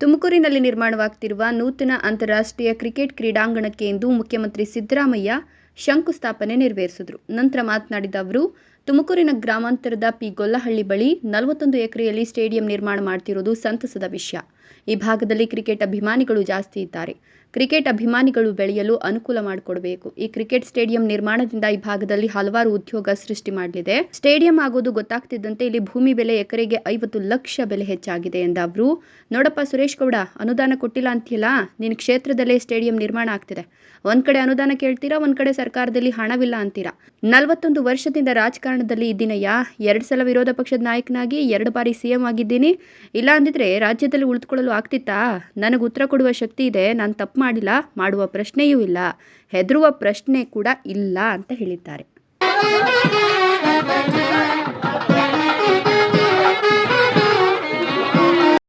ತುಮಕೂರಿನಲ್ಲಿ ನಿರ್ಮಾಣವಾಗ್ತಿರುವ ನೂತನ ಅಂತಾರಾಷ್ಟ್ರೀಯ ಕ್ರಿಕೆಟ್ ಕ್ರೀಡಾಂಗಣಕ್ಕೆ ಎಂದು ಮುಖ್ಯಮಂತ್ರಿ ಸಿದ್ದರಾಮಯ್ಯ ಶಂಕುಸ್ಥಾಪನೆ ನೆರವೇರಿಸಿದರು. ನಂತರ ಮಾತನಾಡಿದ ಅವರು ತುಮಕೂರಿನ ಗ್ರಾಮಾಂತರದ ಪಿ ಗೊಲ್ಲಹಳ್ಳಿ ಬಳಿ ನಲವತ್ತೊಂದು ಎಕರೆಯಲ್ಲಿ ಸ್ಟೇಡಿಯಂ ನಿರ್ಮಾಣ ಮಾಡ್ತಿರೋದು ಸಂತಸದ ವಿಷಯ. ಈ ಭಾಗದಲ್ಲಿ ಕ್ರಿಕೆಟ್ ಅಭಿಮಾನಿಗಳು ಜಾಸ್ತಿ ಇದ್ದಾರೆ. ಕ್ರಿಕೆಟ್ ಅಭಿಮಾನಿಗಳು ಬೆಳೆಯಲು ಅನುಕೂಲ ಮಾಡಿಕೊಡಬೇಕು. ಈ ಕ್ರಿಕೆಟ್ ಸ್ಟೇಡಿಯಂ ನಿರ್ಮಾಣದಿಂದ ಈ ಭಾಗದಲ್ಲಿ ಹಲವಾರು ಉದ್ಯೋಗ ಸೃಷ್ಟಿ ಮಾಡಲಿದೆ. ಸ್ಟೇಡಿಯಂ ಆಗೋದು ಗೊತ್ತಾಗ್ತಿದ್ದಂತೆ ಇಲ್ಲಿ ಭೂಮಿ ಬೆಲೆ ಎಕರೆಗೆ ಐವತ್ತು ಲಕ್ಷ ಬೆಲೆ ಹೆಚ್ಚಾಗಿದೆ ಎಂದ ಅವರು. ನೋಡಪ್ಪ ಸುರೇಶ್ ಗೌಡ, ಅನುದಾನ ಕೊಟ್ಟಿಲ್ಲ ಅಂತೀಯಲ್ಲ? ನಿನ್ನ ಕ್ಷೇತ್ರದಲ್ಲೇ ಸ್ಟೇಡಿಯಂ ನಿರ್ಮಾಣ ಆಗ್ತಿದೆ. ಒಂದ್ ಕಡೆ ಅನುದಾನ ಕೇಳ್ತೀರಾ, ಒಂದ್ ಕಡೆ ಸರ್ಕಾರದಲ್ಲಿ ಹಣವಿಲ್ಲ ಅಂತೀರಾ? ನಲವತ್ತೊಂದು ವರ್ಷದಿಂದ ರಾಜಕಾರಣದಲ್ಲಿ ಇದ್ದೀನಯ್ಯ ಎರಡು ಸಲ ವಿರೋಧ ಪಕ್ಷದ ನಾಯಕನಾಗಿ ಎರಡು ಬಾರಿ ಸಿಎಂ ಆಗಿದ್ದೀನಿ. ಇಲ್ಲ ಅಂದಿದ್ರೆ ರಾಜ್ಯದಲ್ಲಿ ಉಳಿದುಕೊಳ್ಳಲು ಆಗ್ತಿತ್ತಾ? ನನಗೆ ಉತ್ತರ ಕೊಡುವ ಶಕ್ತಿ ಇದೆ. ನಾನು ತಪ್ಪು ಮಾಡಿಲ್ಲ. ಮಾಡುವ ಪ್ರಶ್ನೆಯೂ ಇಲ್ಲ. ಹೆದರುವ ಪ್ರಶ್ನೆ ಕೂಡ ಇಲ್ಲ ಅಂತ ಹೇಳಿದ್ದಾರೆ.